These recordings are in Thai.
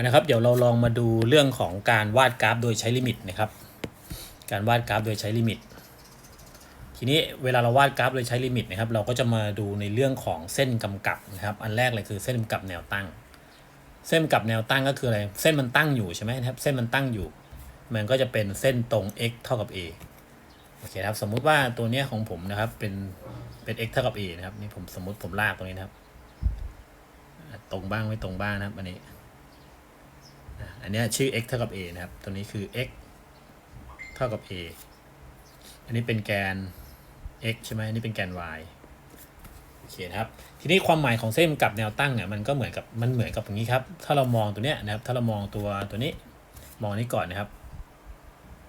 นะครับเดี๋ยวเราลองมาดูเรื่องของการวาดกราฟโดยใช้ลิมิตนะครับ การวาดกราฟโดยใช้ลิมิต ทีนี้เวลาเราวาดกราฟโดยใช้ลิมิตนะครับ เราก็จะมาดูในเรื่องของเส้นกำกับนะครับ อันแรกเลยคือเส้นกำกับแนวตั้ง เส้นกำกับแนวตั้งก็คืออะไร เส้นมันตั้งอยู่ใช่ไหมครับ เส้นมันตั้งอยู่ มันก็จะเป็นเส้นตรง x เท่ากับ a โอเคครับ สมมุติว่าตัวเนี้ยของผมนะครับ เป็นเป็น x เท่ากับ a นะครับ นี่ผมสมมติผมลากตรงนี้นะครับ ตรงบ้างไม่ตรงบ้างนะครับ อันนี้ อันนี้ชื่อ x เท่ากับ a นะครับ ตัวนี้คือ x เท่ากับ a อันนี้เป็นแกน x ใช่ไหมอันนี้เป็นแกน y โอเคนะครับ ทีนี้ความหมายของเส้นกับแนวตั้งเนี่ยมันก็เหมือนกับมันเหมือนกับอย่างนี้ครับ ถ้าเรามองตัวเนี้ยนะครับ ถ้าเรามองตัวตัวนี้ มองนี้ก่อนนะครับ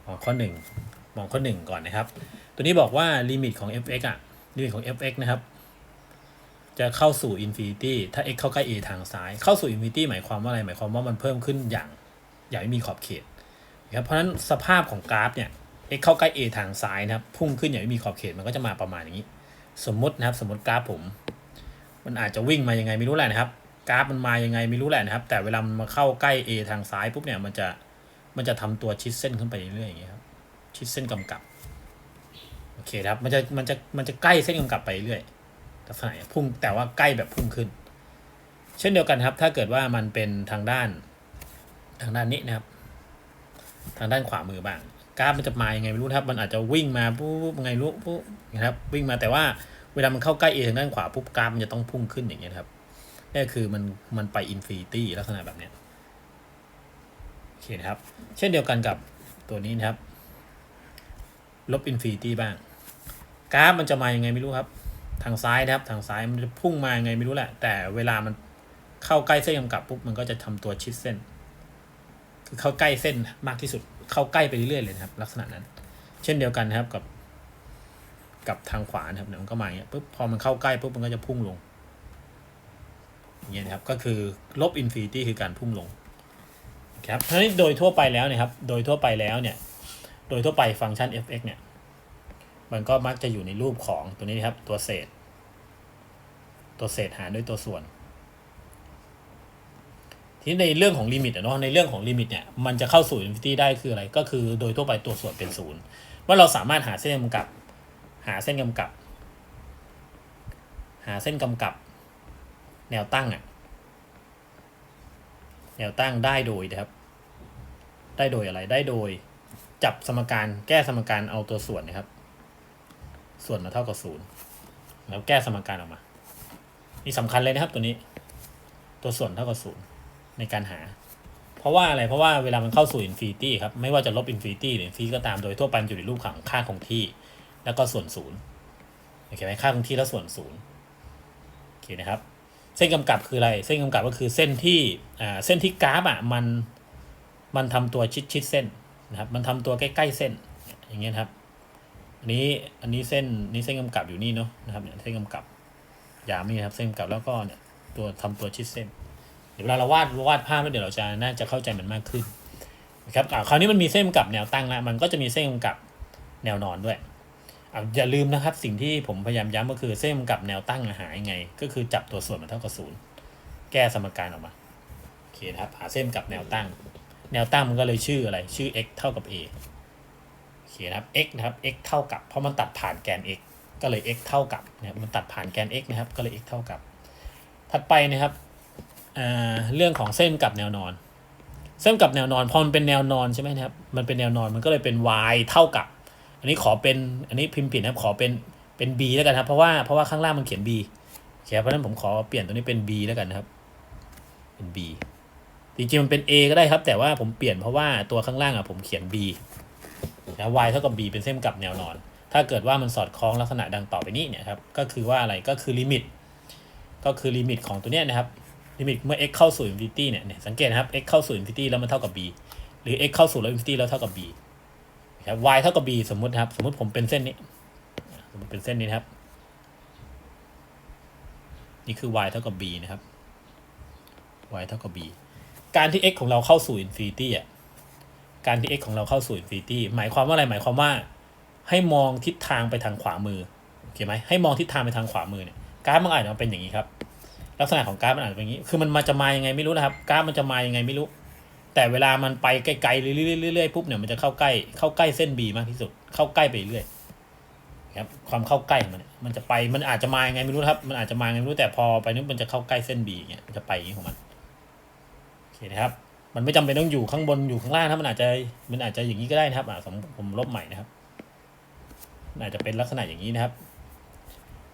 มองข้อ 1 มองข้อ 1 ก่อนนะครับ ตัวนี้บอกว่าลิมิตของ f(x) อะลิมิตของ f(x) นะครับ จะเข้าสู่อินฟินิตี้ถ้า x เข้าใกล้ a ทางซ้าย เข้าสู่อินฟินิตี้หมายความว่าอะไร หมายความว่ามันเพิ่มขึ้นอย่าง อย่างไม่มีขอบเขตนะครับเพราะฉะนั้นสภาพของกราฟเนี่ย x เข้าใกล้ a ทางซ้ายนะครับพุ่งขึ้นอย่างไม่มีขอบเขตมันก็จะมาประมาณอย่างนี้ สมมตินะครับ สมมติกราฟผม มันอาจจะวิ่งมายังไงไม่รู้แหละนะครับ กราฟมันมายังไงไม่รู้แหละนะครับ แต่เวลามันมาเข้าใกล้ a ทางซ้ายปุ๊บเนี่ยมันจะมันจะทำตัวชิดเส้นขึ้นไปเรื่อยๆอย่างเงี้ยครับชิดเส้นกำกับโอเคครับมันจะมันจะมันจะใกล้เส้นกำกับไปเรื่อย ลักษณะพุ่งแต่ว่าใกล้แบบพุ่งขึ้น เช่นเดียวกันครับ ถ้าเกิดว่ามันเป็นทางด้านทางด้านนี้นะครับ ทางด้านขวามือบ้างกราฟมันจะมายังไงไม่รู้ครับ มันอาจจะวิ่งมาปุ๊บไงรู้ปุ๊บนะครับ วิ่งมาแต่ว่าเวลามันเข้าใกล้เอทางด้านขวาปุ๊บกราฟมันจะต้องพุ่งขึ้นอย่างเงี้ยครับนี่คือมันมันไปอินฟินิตี้ลักษณะแบบเนี้ยโอเคนะครับ เช่นเดียวกันกับตัวนี้นะครับ ลบอินฟินิตี้บ้างกราฟมันจะมายังไงไม่รู้ครับ ทางซ้ายนะครับ ทางซ้ายมันจะพุ่งมายังไงไม่รู้แหละ แต่เวลามันเข้าใกล้เส้นกำกับปุ๊บมันก็จะทำตัวชิดเส้น คือเข้าใกล้เส้นมากที่สุด เข้าใกล้ไปเรื่อยๆเลยนะครับ ลักษณะนั้น เช่นเดียวกันนะครับกับ กับทางขวานะครับเนี่ยมันก็มาอย่างเงี้ยปุ๊บพอมันเข้าใกล้ปุ๊บมันก็จะพุ่งลงอย่างเงี้ยนะครับก็คือลบอินฟินิตี้คือการพุ่งลงครับทีนี้โดยทั่วไปแล้วเนี่ยครับ โดยทั่วไปแล้วเนี่ย โดยทั่วไปฟังก์ชัน f(x) เนี่ย มันก็มักจะอยู่ในรูปของตัวนี้นครับ ตัวเศษ ตัวเศษหารด้วยตัวส่วน ทีนี้ในเรื่องของลิมิตเนาะในเรื่องของลิมิตเนี่ยมันจะเข้าสู่อินฟินิตี้ได้คืออะไร ก็คือโดยทั่วไปตัวส่วนเป็นศูนย์ว่าเราสามารถหาเส้นกำกับ หาเส้นกำกับ หาเส้นกำกับ แนวตั้งอะแนวตั้งได้โดยนะครับ ได้โดยอะไรได้โดย จับสมการแก้สมการเอาตัวส่วนนะครับ ส่วนมาเท่ากับศูนย์แล้วแก้สมการออกมา นี่สำคัญเลยนะครับตัวนี้ ตัวส่วนเท่ากับศูนย์ในการหา เพราะว่าอะไร เพราะว่าเวลามันเข้าสู่อินฟินิตี้ครับ ไม่ว่าจะลบอินฟินิตี้หรืออินฟินิตี้ก็ตาม โดยทั่วไปอยู่ในรูปของค่าคงที่ แล้วก็ส่วนศูนย์โอเคไหมค่าคงที่แล้วส่วนศูนย์โอเคนะครับ เส้นกำกับคืออะไร เส้นกำกับก็คือเส้นที่อ่าเส้นที่กราฟอะมัน มันทำตัวชิดชิดเส้นนะครับ มันทำตัวใกล้ๆเส้น อย่างเงี้ยครับ อันนี้อันนี้เส้นนี้เส้นกำกับอยู่นี่เนาะนะครับเนี่ยเส้นกำกับยามนี่นะครับเส้นกำกับแล้วก็เนี่ยตัวทำตัวชิดเส้น เดี๋ยวเวลาเราวาดวาดภาพแล้วเดี๋ยวเราจะน่าจะเข้าใจมันมากขึ้นนะครับคราวนี้มันมีเส้นกำกับแนวตั้งแล้วมันก็จะมีเส้นกำกับแนวนอนด้วยอ่าอย่าลืมนะครับสิ่งที่ผมพยายามย้ำก็คือเส้นกำกับแนวตั้งหายังไง ก็คือจับตัวส่วนมันเท่ากับศูนย์แก้สมการออกมาโอเคนะครับหาเส้นกำกับแนวตั้ง แนวตั้งมันก็เลยชื่ออะไรชื่อ x เท่ากับ a โอเคนะครับ x นะครับ x เท่ากับ เพราะมันตัดผ่านแกน x ก็เลย x เท่ากับนะครับมันตัดผ่านแกน x นะครับ ก็เลย x เท่ากับ ถัดไปนะครับเรื่องของเส้นกับแนวนอน เส้นกับแนวนอนพอมันเป็นแนวนอนใช่ไหมครับ มันเป็นแนวนอนมันก็เลยเป็น y เท่ากับ อันนี้ขอเป็นอันนี้พิมพ์ผิดนะครับขอเป็นเป็น b แล้วกันครับ เพราะว่าเพราะว่าข้างล่างมันเขียน b โอเคเพราะฉะนั้นผมขอเปลี่ยนตัวนี้เป็น b แล้วกันนะครับ เป็น b จริงๆมันเป็น a ก็ได้ครับ แต่ว่าผมเปลี่ยนเพราะว่าตัวข้างล่างอะผมเขียน b นะ y เท่ากับ b เป็นเส้นกับแนวนอน ถ้าเกิดว่ามันสอดคล้องลักษณะดังต่อไปนี้เนี่ยครับ ก็คือว่าอะไรก็คือลิมิต ก็คือลิมิตของตัวเนี้ยนะครับ ลิมิตเมื่อ x เข้าสู่ infinity เนี่ย สังเกตนะครับ x เข้าสู่ infinity แล้วมันเท่ากับ b หรือ x เข้าสู่แล้ว infinity แล้วเท่ากับ b นะครับ y เท่ากับ b สมมติครับ สมมติผมเป็นเส้นนี้ สมมติเป็นเส้นนี้นครับ นี่คือ y เท่ากับ b นะครับ y เท่ากับ b การที่ x ของเราเข้าสู่ infinity อะ การที่ x ของเราเข้าสู่ infinity หมายความว่าอะไรหมายความว่า ให้มองทิศทางไปทางขวามือโอเคไหมให้มองทิศทางไปทางขวามือเนี่ยกราฟมันอาจจะเป็นอย่างนี้ครับ ลักษณะของกราฟมันอาจจะเป็นอย่างนี้ คือมันมาจะมายังไงไม่รู้นะครับกราฟมันจะมายังไงไม่รู้ แต่เวลามันไปไกลๆเรื่อยๆปุ๊บเนี่ยมันจะเข้าใกล้เข้าใกล้เส้น B มากที่สุด เข้าใกล้ไปเรื่อยครับความเข้าใกล้มันมันจะไปมันอาจจะมายังไงไม่รู้ครับ มันอาจจะมายังไงไม่รู้แต่พอไปนึกมันจะเข้าใกล้เส้น B อย่างเงี้ยมันจะไปอย่างนี้ของมันโอเคนะครับ มันไม่จำเป็นต้องอยู่ข้างบนอยู่ข้างล่างนะมันอาจจะมันอาจจะอย่างนี้ก็ได้นะครับอ่าผมผมลบใหม่นะครับอาจจะเป็นลักษณะอย่างนี้นะครับ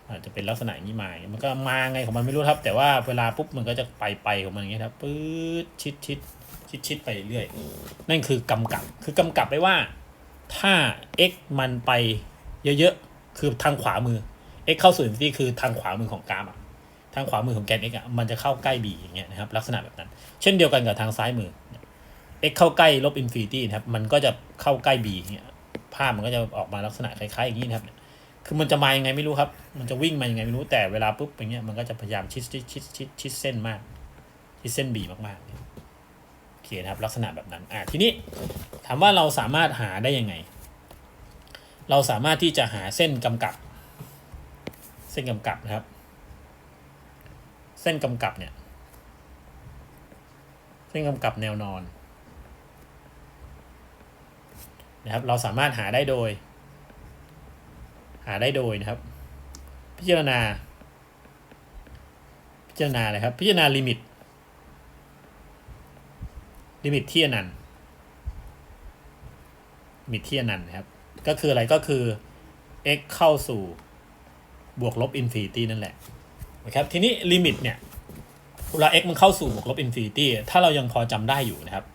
อาจจะเป็นลักษณะอย่างนี้มาอย่างเงี้ยมันก็มาไงของมันไม่รู้ครับ แต่ว่าเวลาปุ๊บมันก็จะไปไปของมันอย่างเงี้ยครับปื๊ดชิดชิดชิดชิดไปเรื่อยนั่นคือกำกับ คือกำกับไว้ว่า ถ้า x มันไปเยอะๆ คือทางขวามือ x เข้าสู่ infinity คือทางขวามือของกราฟอะ ทางขวามือของแกน x อะมันจะเข้าใกล้ b อย่างเงี้ยนะครับลักษณะแบบนั้น เช่นเดียวกันกับทางซ้ายมือ x เข้าใกล้ลบ infinity นะครับมันก็จะเข้าใกล้ b อย่างเงี้ยภาพมันก็จะออกมาลักษณะคล้ายๆอย่างนี้นะครับคือมันจะมายังไงไม่รู้ครับ มันจะวิ่งมายังไงไม่รู้แต่เวลาปุ๊บอย่างเงี้ยมันก็จะพยายามชิดชิดชิดชิดชิดเส้นมากชิดเส้น b มากๆโอเคนะครับลักษณะแบบนั้นอ่าทีนี้ถามว่าเราสามารถหาได้ยังไง เราสามารถที่จะหาเส้นกำกับ เส้นกำกับนะครับ เส้นกำกับเนี่ย เส้นกำกับแนวนอนนะครับ เราสามารถหาได้โดย หาได้โดยนะครับ พิจารณา พิจารณาอะไรครับ พิจารณาลิมิต ลิมิตที่อนันต์ลิมิตที่อนันต์นะครับ ก็คืออะไรก็คือ x เข้าสู่บวกลบอินฟินิตี้นั่นแหละ นะครับทีนี้ลิมิตเนี่ยเวลา x มันเข้าสู่บวกลบอินฟินิตี้ถ้าเรายังพอจำได้อยู่นะครับ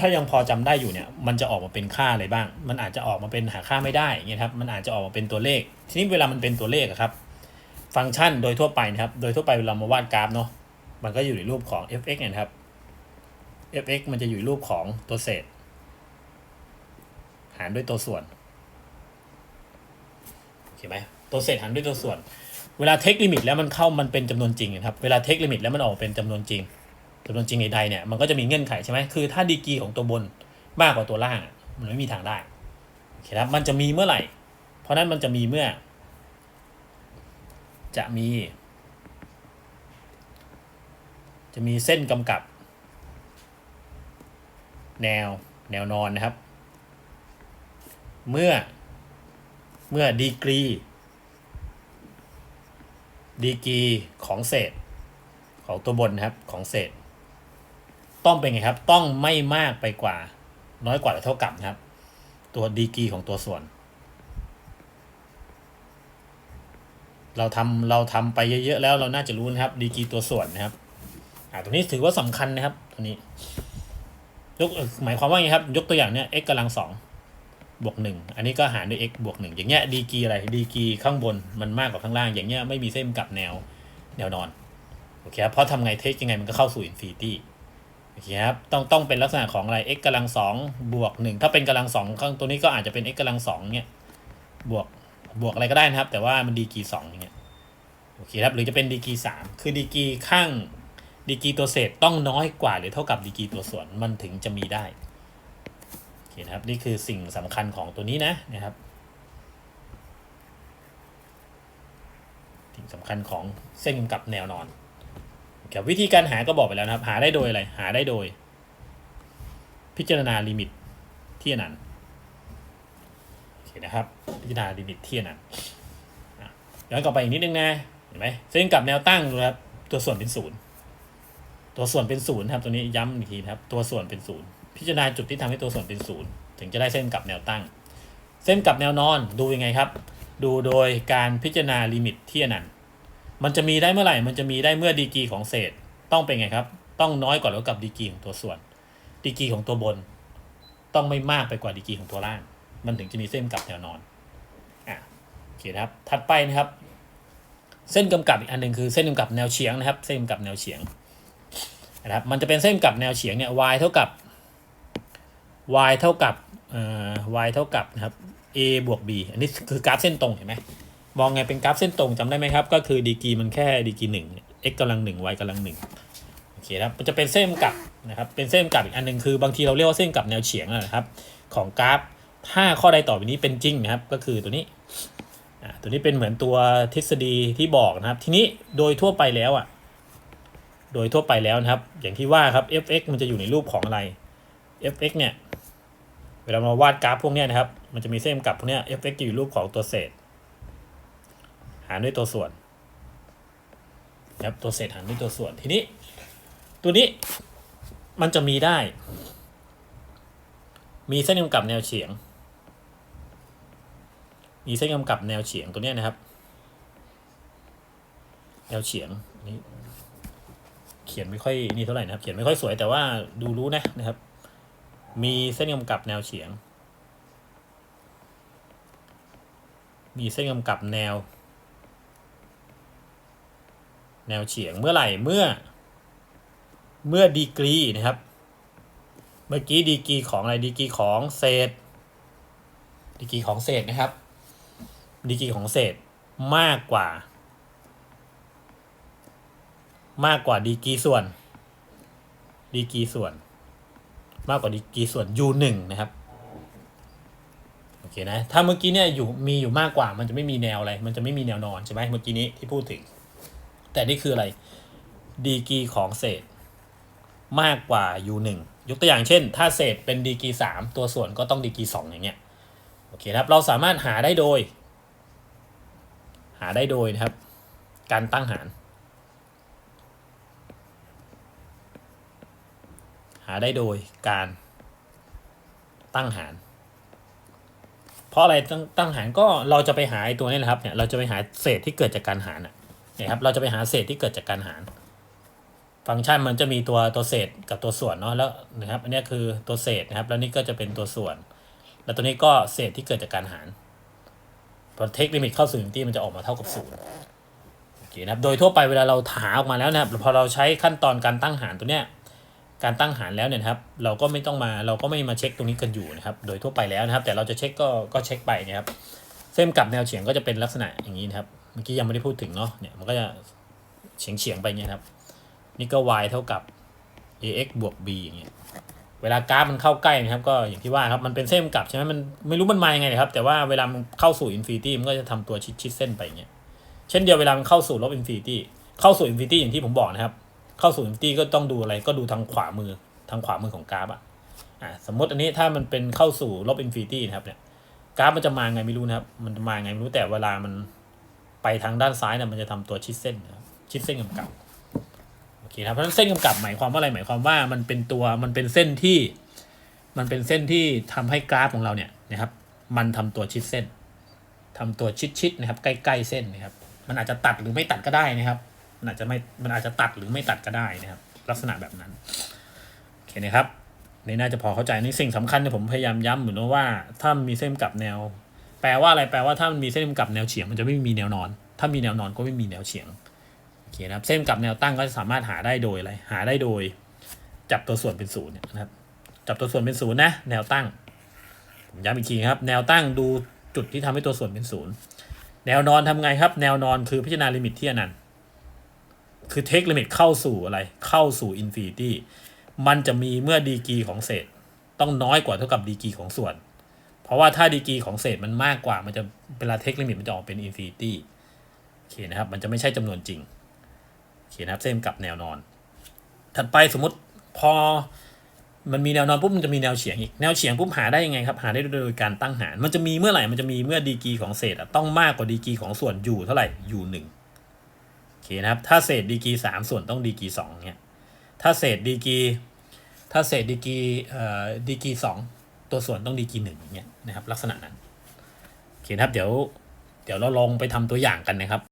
ถ้ายังพอจำได้อยู่เนี่ย มันจะออกมาเป็นค่าอะไรบ้าง มันอาจจะออกมาเป็นหาค่าไม่ได้เงี้ยครับมันอาจจะออกมาเป็นตัวเลข ทีนี้เวลามันเป็นตัวเลขครับ ฟังก์ชันโดยทั่วไปนะครับ โดยทั่วไปเวลามาวาดกราฟเนาะมันก็อยู่ในรูปของ f(x) เนี่ยนะครับ f(x) มันจะอยู่รูปของตัวเศษ หารด้วยตัวส่วนโอเคไหมตัวเศษหารด้วยตัวส่วน เวลาเทคลิมิตแล้วมันเข้ามันเป็นจำนวนจริงนะครับ เวลาเทคลิมิตแล้วมันออกเป็นจำนวนจริงจำนวนจริงใดๆเนี่ยมันก็จะมีเงื่อนไขใช่ไหมคือถ้าดีกรีของตัวบนมากกว่าตัวล่าง มันไม่มีทางได้โอเคครับมันจะมีเมื่อไหร่ เพราะนั้นมันจะมีเมื่อ จะมี จะมีเส้นกำกับ แนวแนวนอนนะครับ เมื่อเมื่อดีกรี ดีกีของเศษ ของตัวบนนะครับของเศษ ต้องเป็นไงครับ ต้องไม่มากไปกว่า น้อยกว่าหรือเท่ากับนะครับ ตัวดีกีของตัวส่วน เราทำเราทำไปเยอะๆแล้วเราน่าจะรู้นะครับ ดีกีตัวส่วนนะครับอ่าตัวนี้ถือว่าสำคัญนะครับตัวนี้ยกหมายความว่าไงครับ ยกตัวอย่างเนี้ย x กำลังสอง บวกหนึ่งอันนี้ก็หารด้วย x บวกหนึ่งอย่างเงี้ยดีกีอะไรดีกีข้างบนมันมากกว่าข้างล่าง อย่างเงี้ยไม่มีเส้นกลับแนวแนวนอนโอเคครับเพราะทำไงเทคยังไงมันก็เข้าสู่อินฟินิตี้โอเคครับต้องต้องเป็นลักษณะของอะไร x กำลังสองบวกหนึ่งถ้าเป็นกำลังสองข้างตัวนี้ก็อาจจะเป็น x กำลังสองเนี่ยบวกบวกอะไรก็ได้นะครับ แต่ว่ามันดีกีสองอย่างเงี้ยโอเคครับหรือจะเป็นดีกีสามคือดีกีข้างดีกีตัวเศษต้องน้อยกว่าหรือเท่ากับดีกีตัวส่วนมันถึงจะมีได้ นะครับนี่คือสิ่งสำคัญของตัวนี้นะนะครับ สิ่งสำคัญของเส้นกำกับแนวนอนครับวิธีการหาก็บอกไปแล้วนะครับ หาได้โดยอะไร หาได้โดย พิจารณาลิมิตที่อนันต์โอเคนะครับ พิจารณาลิมิตที่อนันต์ย้อนกลับไปอีกนิดนึงนะเห็นไหมเส้นกับแนวตั้งนะครับตัวส่วนเป็นศูนย์ตัวส่วนเป็นศูนย์ครับตัวนี้ย้ำอีกทีนะครับ ตัวส่วนเป็นศูนย์ พิจารณาจุดที่ทำให้ตัวส่วนเป็นศูนย์ถึงจะได้เส้นกับแนวตั้ง เส้นกับแนวนอนดูยังไงครับ ดูโดยการพิจารณาลิมิตที่อนันต์มันจะมีได้เมื่อไหร่ มันจะมีได้เมื่อดีกีของเศษต้องเป็นไงครับ ต้องน้อยกว่าหรือเท่ากับดีกีของตัวส่วน ดีกีของตัวบน ต้องไม่มากไปกว่าดีกีของตัวล่าง มันถึงจะมีเส้นกับแนวนอนอะโอเคครับ ถัดไปนะครับ เส้นกำกับอีกอันหนึ่งคือเส้นกำกับแนวเฉียงนะครับ เส้นกำกับแนวเฉียงนะครับ มันจะเป็นเส้นกลับแนวเฉียงเนี่ย y เท่ากับ y เท่ากับอ่อ y เท่ากับนะครับ a บวก b อันนี้คือกราฟเส้นตรงเห็นไหมมองไงเป็นกราฟเส้นตรงจำได้ไหมครับ ก็คือดีกรีมันแค่ดีกรีหนึ่ง x กำลังหนึ่ง y กำลังหนึ่งโอเคครับมันจะเป็นเส้นกลับนะครับ เป็นเส้นกลับอีกอันหนึ่งคือบางทีเราเรียกว่าเส้นกลับแนวเฉียงนะครับ ของกราฟถ้าข้อใดต่อไปนี้เป็นจริงนะครับ ก็คือตัวนี้อ่าตัวนี้เป็นเหมือนตัวทฤษฎีที่บอกนะครับ ทีนี้โดยทั่วไปแล้วอะ โดยทั่วไปแล้วนะครับ อย่างที่ว่าครับ fx มันจะอยู่ในรูปของอะไร fx เนี่ย เวลาเราวาดกราฟพวกนี้นะครับ มันจะมีเส้นกำกับพวกนี้ fx อยู่รูปของตัวเศษ หารด้วยตัวส่วนนะครับตัวเศษหารด้วยตัวส่วนทีนี้ ตัวนี้มันจะมีได้ มีเส้นกำกับแนวเฉียง มีเส้นกำกับแนวเฉียงตัวนี้นะครับ แนวเฉียงนี่เขียนไม่ค่อยนี่เท่าไหร่นะครับ เขียนไม่ค่อยสวยแต่ว่าดูรู้นะนะครับ มีเส้นกำกับแนวเฉียง มีเส้นกำกับแนว แนวเฉียงเมื่อไหร่เมื่อ เมื่อดีกรีนะครับ เมื่อกี้ดีกรีของอะไรดีกรีของเศษ ดีกรีของเศษนะครับ ดีกรีของเศษมากกว่า มากกว่าดีกรีส่วน ดีกรีส่วน มากกว่าดีกรีส่วน u หนึ่งนะครับโอเคนะถ้าเมื่อกี้เนี่ยอยู่มีอยู่มากกว่ามันจะไม่มีแนวอะไร มันจะไม่มีแนวนอนใช่ไหมเมื่อกี้นี้ที่พูดถึง แต่นี่คืออะไรดีกรีของเศษ มากกว่า u หนึ่งยกตัวอย่างเช่น ถ้าเศษเป็นดีกรีสามตัวส่วนก็ต้องดีกรีสองอย่างเงี้ยโอเคครับเราสามารถหาได้โดย หาได้โดยนะครับ การตั้งหาราได้โดยการตั้งหาร เพราะอะไรตั้งตั้งหารก็เราจะไปหาไอ้ตัวนี้แหละครับเนี่ยเราจะไปหาเศษที่เกิดจากการหารน่ะเนี่ยครับ เราจะไปหาเศษที่เกิดจากการหาร ฟังก์ชันมันจะมีตัวตัวเศษกับตัวส่วนเนาะแล้วนะครับอันนี้คือตัวเศษนะครับ แล้วนี่ก็จะเป็นตัวส่วน แล้วตัวนี้ก็เศษที่เกิดจากการหารพอเทคลิมิตเข้าสู่อินฟินิตี้มันจะออกมาเท่ากับศูนย์โอเคนะครับโดยทั่วไปเวลาเราหาออกมาแล้วนะครับพอเราใช้ขั้นตอนการตั้งหารตัวเนี้ย การตั้งหารแล้วเนี่ยครับเราก็ไม่ต้องมาเราก็ไม่มาเช็คตรงนี้กันอยู่นะครับโดยทั่วไปแล้วนะครับ แต่เราจะเช็คก็ก็เช็คไปนะครับเส้นกลับแนวเฉียงก็จะเป็นลักษณะอย่างนี้นะครับเมื่อกี้ยังไม่ได้พูดถึงเนาะเนี่ยมันก็จะเฉียงเฉียงๆไปเงี้ยครับนี่ก็ y เท่ากับ ax บวก b อย่างเงี้ยเวลากราฟมันเข้าใกล้นะครับก็อย่างที่ว่าครับมันเป็นเส้นกลับใช่ไหมมันไม่รู้มันมายังไงนะครับ แต่ว่าเวลามันเข้าสู่อินฟินิตี้มันก็จะทำตัวชิดชิดๆเส้นไปอย่างเงี้ยเช่นเดียวเวลามันเข้าสู่ลบอินฟินิตี้เข้าสู่อินฟินิตี้อย่างที่ผมบอกนะครับ เข้าสู่อินฟินิตี้ก็ต้องดูอะไรก็ดูทางขวามือทางขวามือของกราฟอะอะสมมติอันนี้ถ้ามันเป็นเข้าสู่ลบอินฟินิตี้นะครับเนี่ยกราฟมันจะมาไงไม่รู้นะครับ มันจะมาไงไม่รู้แต่เวลามันไปทางด้านซ้ายเนี่ยมันจะทำตัวชิดเส้นนะครับชิดเส้นกำกับโอเคครับเพราะฉะนั้นเส้นกำกับหมายความว่าอะไรหมายความว่ามันเป็นตัวมันเป็นเส้นที่ มันเป็นเส้นที่ทำให้กราฟของเราเนี่ยนะครับ มันทำตัวชิดเส้นทำตัวชิดๆนะครับ ใกล้ๆเส้นนะครับ มันอาจจะตัดหรือไม่ตัดก็ได้นะครับ มันอาจจะไม่มันอาจจะตัดหรือไม่ตัดก็ได้นะครับ ลักษณะแบบนั้นโอเคนะครับนี่น่าจะพอเข้าใจนี่สิ่งสำคัญที่ผมพยายามย้ำเหมือนว่าถ้ามีเส้นกับแนว แปลว่าอะไรแปลว่าถ้ามันมีเส้นกับแนวเฉียง มันจะไม่มีแนวนอน ถ้ามีแนวนอนก็ไม่มีแนวเฉียงโอเคนะครับ เส้นกับแนวตั้งก็จะสามารถหาได้โดยอะไรหาได้โดย จับตัวส่วนเป็นศูนย์นะครับจับตัวส่วนเป็นศูนย์นะแนวตั้งผมย้ำอีกทีครับ แนวตั้งดูจุดที่ทำให้ตัวส่วนเป็นศูนย์แนวนอนทำไงครับ แนวนอนคือพิจารณาลิมิตที่อนันต์ คือเทคลิมิตเข้าสู่อะไร เข้าสู่อินฟินิตี้มันจะมีเมื่อดีกีของเศษ ต้องน้อยกว่าเท่ากับดีกีของส่วน เพราะว่าถ้าดีกีของเศษมันมากกว่า มันจะเวลาเทคลิมิตมันจะออกเป็นอินฟินิตี้โอเคนะครับ มันจะไม่ใช่จำนวนจริงโอเคนะครับ เส้นกับแนวนอน ถัดไปสมมติพอมันมีแนวนอนปุ๊บมันจะมีแนวเฉียงอีก แนวเฉียงปุ๊บหาได้ยังไงครับ หาได้โดยการตั้งหาร มันจะมีเมื่อไหร่ มันจะมีเมื่อดีกีของเศษต้องมากกว่าดีกีของส่วนอยู่เท่าไหร่อยู่หนึ่ง อเคนะครับ ถ้าเศษดีกีสามส่วนต้องดีกีสองเนี่ยถ้าเศษดีกีถ้าเศษดีกีเอ่อดีกีสองตัวส่วนต้องดีกีหนึ่งอย่างเงี้ยนะครับ ลักษณะนั้นโอเคนะครับ เดี๋ยวเดี๋ยวเราลองไปทำตัวอย่างกันนะครับ